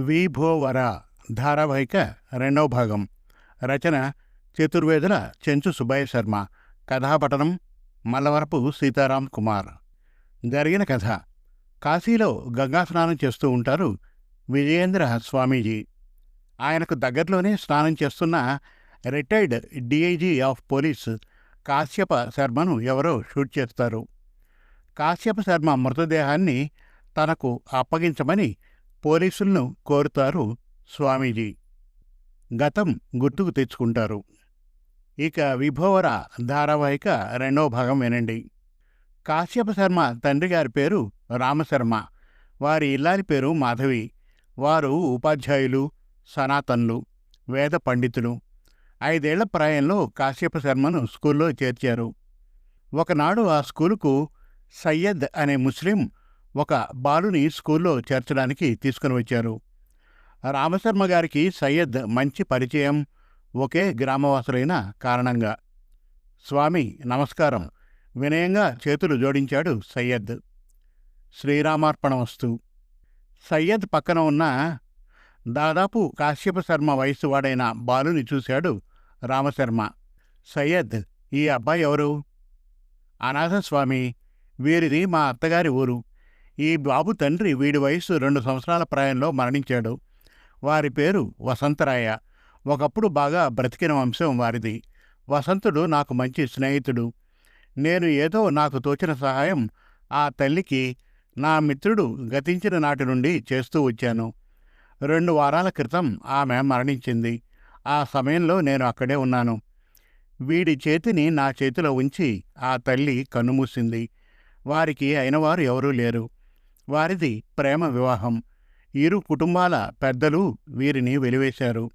వీభోవర ధారావాహిక రెండవ భాగం రచన చతుర్వేదుల చెంచు సుబ్బయ్య శర్మ కథాపటనం మల్లవరపు సీతారాం కుమార్ జరిగిన కథ। కాశీలో గంగా స్నానం చేస్తూ ఉంటారు విజయేంద్ర స్వామీజీ। ఆయనకు దగ్గరలోనే స్నానం చేస్తున్న retired DIG of police Kashyapa శర్మను ఎవరో షూట్ చేస్తారు। కాశ్యప శర్మ మృతదేహాన్ని తనకు అప్పగించమని పోలీసులను కోరుతారు స్వామీజీ. గతం గుర్తుకు తెచ్చుకుంటారు. ఇక విభోవర ధారావాహిక రెండవ భాగం వినండి. కాశ్యప శర్మ తండ్రి గారి పేరు రామశర్మ. వారి ఇల్లాలి పేరు మాధవి. వారు ఉపాధ్యాయులు సనాతన్లు వేద పండితులు. ఐదేళ్ళ ప్రాయంలో కాశ్యప శర్మను స్కూల్లో చేర్చారు. ఒకనాడు ఆ స్కూలుకు సయ్యద్ అనే ముస్లిం ఒక బాలుని స్కూల్లో చేర్చడానికి తీసుకుని వచ్చారు. రామశర్మ గారికి సయ్యద్ మంచి పరిచయం ఒకే గ్రామవాసులైన కారణంగా. స్వామి నమస్కారం. వినయంగా చేతులు జోడించాడు సయ్యద్. శ్రీరామార్పణమస్తు సయ్యద్ పక్కన ఉన్న దాదాపు కాశ్యప శర్మ వయసు వాడైన బాలుని చూశాడు రామశర్మ. సయ్యద్ ఈ అబ్బాయి ఎవరు? అనాథస్వామి వీరిది మా అత్తగారి ఊరు. ఈ బాబు తండ్రి వీడి వయసు రెండు సంవత్సరాల ప్రాయంలో మరణించాడు. వారి పేరు వసంతరాయ. ఒకప్పుడు బాగా బ్రతికిన వంశం వారిది. వసంతుడు నాకు మంచి స్నేహితుడు. నేను ఏదో నాకు తోచిన సహాయం ఆ తల్లికి నా మిత్రుడు గతించిన నాటి నుండి చేస్తూ వచ్చాను. రెండు వారాల క్రితం ఆమె మరణించింది. ఆ సమయంలో నేను అక్కడే ఉన్నాను. వీడి చేతిని నా చేతిలో ఉంచి ఆ తల్లి కన్నుమూసింది. వారికి అయినవారు ఎవరూ లేరు. వారిది ప్రేమ వివాహం. ఇరు కుటుంబాల పెద్దలు వీరిని వెలివేశారు.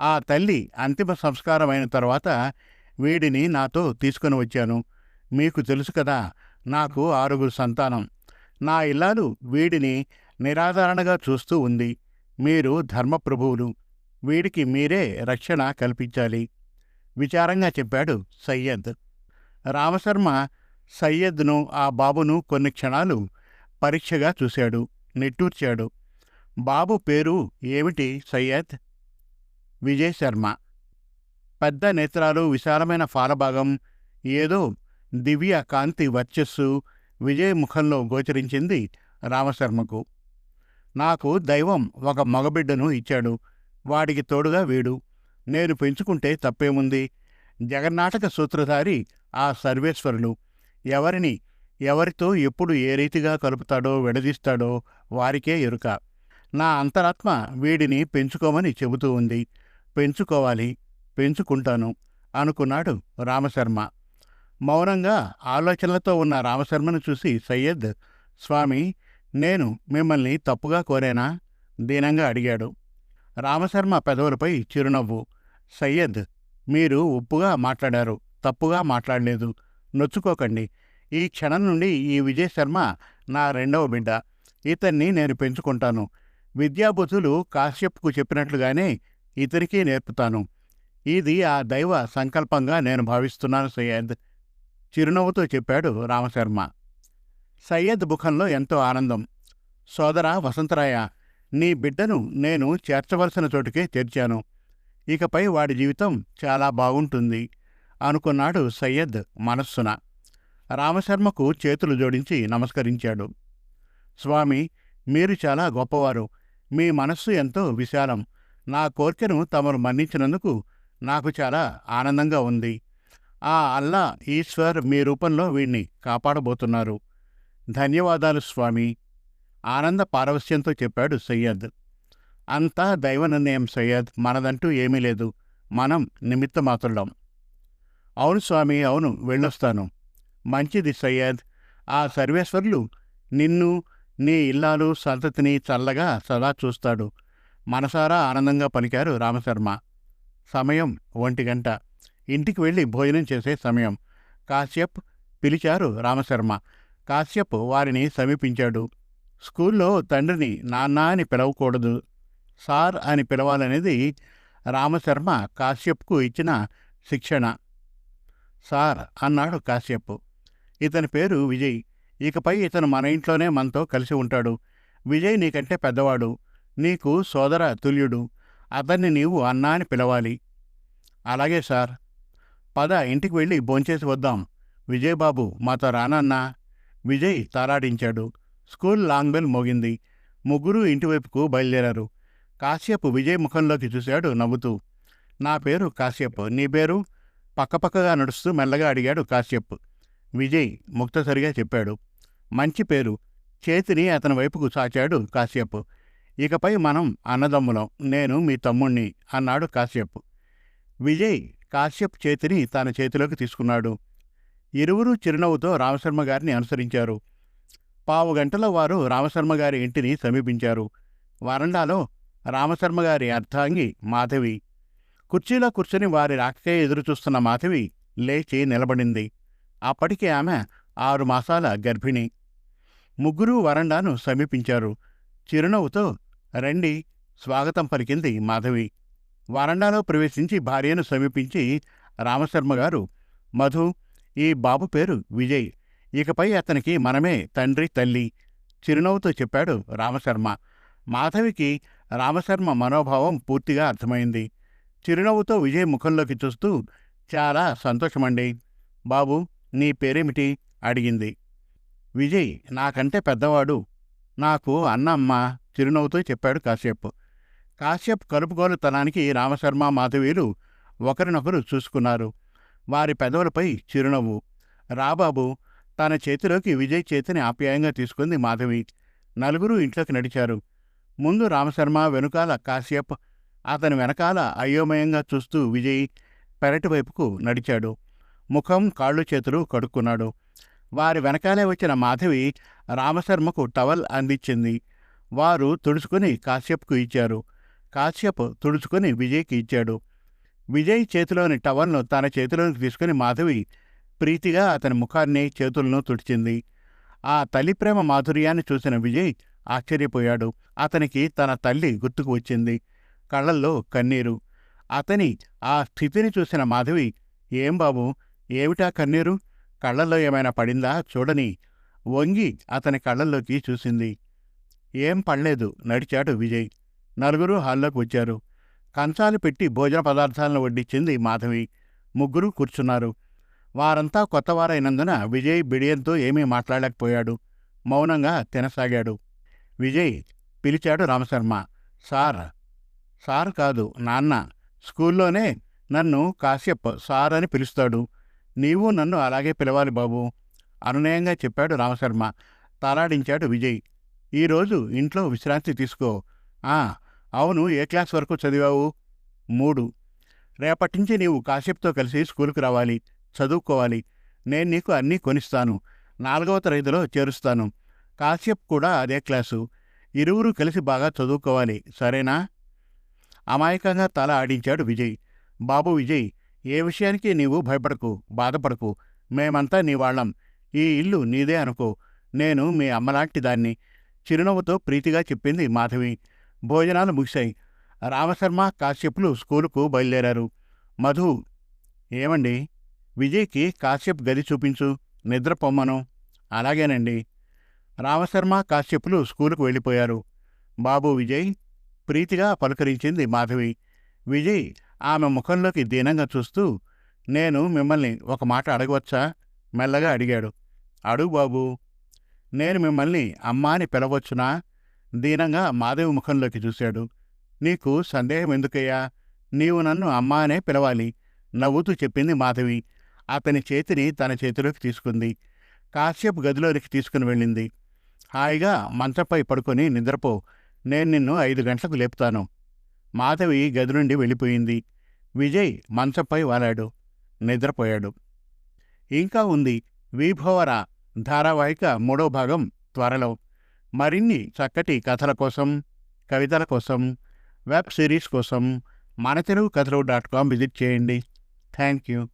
ఆ తల్లి అంతిమ సంస్కారమైన తర్వాత వీడిని నాతో తీసుకుని వచ్చాను. మీకు తెలుసు కదా నాకు ఆరుగురు సంతానం. నా ఇల్లాలు వీడిని నిరాధారణగా చూస్తూ ఉంది. మీరు ధర్మప్రభువులు. వీడికి మీరే రక్షణ కల్పించాలి. విచారంగా చెప్పాడు సయ్యద్. రామశర్మ సయ్యద్ను ఆ బాబును కొన్ని క్షణాలు పరీక్షగా చూశాడు నిట్టూర్చాడు. బాబు పేరు ఏమిటి సయ్యద్? విజయ్ శర్మ. పెద్ద నేత్రాలు విశాలమైన ఫాలభాగం ఏదో దివ్య కాంతి వర్చస్సు విజయ్ ముఖంలో గోచరించింది రామశర్మకు. నాకు దైవం ఒక మగబిడ్డను ఇచ్చాడు. వాడికి తోడుగా వీడు. నేను పెంచుకుంటే తప్పేముంది? జగన్నాటక సూత్రధారి ఆ సర్వేశ్వరులు. ఎవరిని ఎవరితో ఎప్పుడు ఏ రీతిగా కలుపుతాడో విడదీస్తాడో వారికే ఎరుక. నా అంతరాత్మ వీడిని పెంచుకోమని చెబుతూ ఉంది. పెంచుకోవాలి పెంచుకుంటాను అనుకున్నాడు రామశర్మ. మౌనంగా ఆలోచనలతో ఉన్న రామశర్మను చూసి సయ్యద్ స్వామి నేను మిమ్మల్ని తప్పుగా కోరేనా? దీనంగా అడిగాడు. రామశర్మ పెదవులపై చిరునవ్వు. సయ్యద్ మీరు ఉప్పుగా మాట్లాడారు. తప్పుగా మాట్లాడలేదు. నొచ్చుకోకండి. ఈ క్షణం నుండి ఈ విజయ్ శర్మ నా రెండవ బిడ్డ. ఇతన్ని నేను పెంచుకుంటాను. విద్యాబుధులు కాశ్యప్కు చెప్పినట్లుగానే ఇతనికి నేర్పుతాను. ఇది ఆ దైవ సంకల్పంగా నేను భావిస్తున్నాను సయ్యద్. చిరునవ్వుతో చెప్పాడు రామశర్మ. సయ్యద్ ముఖంలో ఎంతో ఆనందం. సోదరా వసంతరాయ నీ బిడ్డను నేను చేర్చవలసిన చోటుకే చేర్చాను. ఇకపై వాడి జీవితం చాలా బాగుంటుంది అనుకున్నాడు సయ్యద్ మనస్సున. రామశర్మకు చేతులు జోడించి నమస్కరించాడు. స్వామి మీరు చాలా గొప్పవారు. మీ మనస్సు ఎంతో విశాలం. నా కోర్కెను తమరు మన్నించినందుకు నాకు చాలా ఆనందంగా ఉంది. ఆ అల్లా ఈశ్వర్ మీ రూపంలో వీణ్ణి కాపాడబోతున్నారు. ధన్యవాదాలు స్వామి. ఆనంద పారవస్యంతో చెప్పాడు సయ్యద్. అంతా దైవ నిర్ణయం సయ్యద్. మనదంటూ ఏమీ లేదు. మనం నిమిత్తమాత్రులం. అవును స్వామి అవును. వెళ్ళొస్తాను. మంచిది సయ్యద్. ఆ సర్వేశ్వరులు నిన్ను నీ ఇల్లాలు సంతతిని చల్లగా సదా చూస్తాడు. మనసారా ఆనందంగా పలికారు రామశర్మ. సమయం ఒంటి గంట. ఇంటికి వెళ్ళి భోజనం చేసే సమయం. కాశ్యప్ పిలిచారు రామశర్మ. కాశ్యప్ వారిని సమీపించాడు. స్కూల్లో తండ్రిని నాన్న అని పిలవకూడదు సార్ అని పిలవాలనేది రామశర్మ కాశ్యప్కు ఇచ్చిన శిక్షణ. సార్ అన్నాడు కాశ్యప్. ఇతని పేరు విజయ్. ఇకపై ఇతను మన ఇంట్లోనే మనతో కలిసి ఉంటాడు. విజయ్ నీకంటే పెద్దవాడు. నీకు సోదర తుల్యుడు. అతన్ని నీవు అన్నా అని పిలవాలి. అలాగే సార్. పద ఇంటికి వెళ్ళి భోంచేసి వద్దాం. విజయబాబు మాతో రానన్నా. విజయ్ తారాడించాడు స్కూల్ లాంగ్ బెల్ మోగింది. ముగ్గురు ఇంటివైపుకు బయలుదేరారు. కాశ్యప్ విజయ్ ముఖంలోకి చూశాడు నవ్వుతూ. నా పేరు కాశ్యప్. నీ పేరు? పక్కపక్కగా నడుస్తూ మెల్లగా అడిగాడు కాశ్యప్. విజయ్ ముక్తసరిగా చెప్పాడు. మంచి పేరు. చేతిని అతని వైపుకు సాచాడు కాశ్యప్. ఇకపై మనం అన్నదమ్ములం. నేను మీ తమ్ముణ్ణి అన్నాడు కాశ్యప్. విజయ్ కాశ్యప్ చేతిని తన చేతిలోకి తీసుకున్నాడు. ఇరువురు చిరునవ్వుతో రామశర్మ గారిని అనుసరించారు. పావు గంటలో వారు రామశర్మ గారి ఇంటిని సమీపించారు. వరండాలో రామశర్మ గారి అర్ధాంగి మాధవి. కుర్చీలో కూర్చుని వారి రాకకే ఎదురుచూస్తున్న మాధవి లేచి నిలబడింది. అప్పటికే ఆమె ఆరు మాసాల గర్భిణి. ముగ్గురు వరండాను సమీపించారు. చిరునవ్వుతో రండి స్వాగతం పలికింది మాధవి. వరండాలో ప్రవేశించి భార్యను సమీపించి రామశర్మ గారు మధు ఈ బాబు పేరు విజయ్. ఇకపై అతనికి మనమే తండ్రి తల్లి. చిరునవ్వుతో చెప్పాడు రామశర్మ. మాధవికి రామశర్మ మనోభావం పూర్తిగా అర్థమైంది. చిరునవ్వుతో విజయ్ ముఖంలోకి చూస్తూ చాలా సంతోషమండి. బాబు నీ పేరేమిటి? అడిగింది. విజయ్ నాకంటే పెద్దవాడు. నాకు అన్నమ్మ చిరునవ్వుతూ చిరునవ్వుతో చెప్పాడు కాశ్యప్. కాశ్యప్ కలుపుగోలుతనానికి రామశర్మ మాధవీలు ఒకరినొకరు చూసుకున్నారు. వారి పెదవులపై చిరునవ్వు. రాబాబు తన చేతిలోకి విజయ్ చేతిని ఆప్యాయంగా తీసుకుంది మాధవి. నలుగురు ఇంట్లోకి నడిచారు. ముందు రామశర్మ వెనుకాల కాశ్యప్. అతని వెనకాల అయోమయంగా చూస్తూ విజయ్ పెరటి వైపుకు నడిచాడు. ముఖం కాళ్ళు చేతులు కడుక్కున్నాడు. వారి వెనకాలే వచ్చిన మాధవి రామశర్మకు టవల్ అందించింది. వారు తుడుచుకుని కాశ్యప్కు ఇచ్చారు. కాశ్యప్ తుడుచుకుని విజయ్కి ఇచ్చాడు. విజయ్ చేతిలోని టవల్ను తన చేతిలోకి తీసుకుని మాధవి ప్రీతిగా అతని ముఖాన్ని చేతులను తుడిచింది. ఆ తల్లి ప్రేమ మాధుర్యాన్ని చూసిన విజయ్ ఆశ్చర్యపోయాడు. అతనికి తన తల్లి గుర్తుకు వచ్చింది. కళ్ళల్లో కన్నీరు. అతని ఆ స్థితిని చూసిన మాధవి ఏం బాబు ఏమిటా కన్నీరు? కళ్ళల్లో ఏమైనా పడిందా? చూడని. వంగి అతని కళ్ళల్లోకి చూసింది. ఏం పడలేదు నడిచాడు విజయ్. నలుగురు హాల్లోకి వచ్చారు కంచాలు పెట్టి భోజన పదార్థాలను వడ్డించింది మాధవి. ముగ్గురు కూర్చున్నారు. వారంతా కొత్తవారైనందున విజయ్ బిడియంతో ఏమీ మాట్లాడలేకపోయాడు. మౌనంగా తినసాగాడు. విజయ్ పిలిచాడు రామశర్మ. సార్ సార్ కాదు నాన్న. స్కూల్లోనే నన్ను కాశ్యప్ సార్ అని పిలుస్తాడు. నీవు నన్ను అలాగే పిలవాలి బాబు. అనునయంగా చెప్పాడు రామశర్మ. తలాడించాడు విజయ్. ఈరోజు ఇంట్లో విశ్రాంతి తీసుకో. ఆ అవును ఏ క్లాస్ వరకు చదివావు? మూడు. రేపటించి నీవు కాశ్యప్తో కలిసి స్కూలుకు రావాలి. చదువుకోవాలి. నేను నీకు అన్నీ కొనిస్తాను. నాలుగవ తరగతిలో చేరుస్తాను. కాశ్యప్ కూడా అదే క్లాసు. ఇరువురు కలిసి బాగా చదువుకోవాలి. సరేనా? అమాయకంగా తల ఆడించాడు విజయ్. బాబు విజయ్ ఏ విషయానికి నీవు భయపడకు బాధపడకు. మేమంతా నీ వాళ్ళం. ఈ ఇల్లు నీదే అనుకో. నేను మీ అమ్మలాంటి దాన్ని. చిరునవ్వుతో ప్రీతిగా చెప్పింది మాధవి. భోజనాలు ముగిశాయి. రామశర్మ కాశ్యపులు స్కూలుకు బయలుదేరారు. మధు ఏమండి? విజయ్కి కాశ్యప్ గది చూపించు. నిద్రపొమ్మను అలాగేనండి. రామశర్మ కాశ్యపులు స్కూలుకు వెళ్ళిపోయారు. బాబు విజయ్ ప్రీతిగా పలకరించింది మాధవి. విజయ్ ఆమె ముఖంలోకి దీనంగా చూస్తూ నేను మిమ్మల్ని ఒక మాట అడగవచ్చా? మెల్లగా అడిగాడు. అడుగు బాబు నేను మిమ్మల్ని అమ్మా అని పిలవచ్చునా? దీనంగా మాధవి ముఖంలోకి చూశాడు. నీకు సందేహం ఎందుకయ్యా? నీవు నన్ను అమ్మా అనే పిలవాలి. నవ్వుతూ చెప్పింది మాధవి. అతని చేతిని తన చేతిలోకి తీసుకుంది. కాశ్యపు గదిలోనికి తీసుకుని వెళ్ళింది. హాయిగా మంచంపై పడుకొని నిద్రపో. నేను నిన్ను ఐదు గంటలకు లేపుతాను. మాధవి గది నుండి వెళ్ళిపోయింది. విజయ్ మంచంపై వాలాడు. నిద్రపోయాడు. ఇంకా ఉంది. విభవర ధారావాహిక మూడో భాగం త్వరలో. మరిన్ని చక్కటి కథల కోసం కవితల కోసం వెబ్ సిరీస్ కోసం మన తెలుగు కథలు డాట్ కామ్ విజిట్ చేయండి. Thank you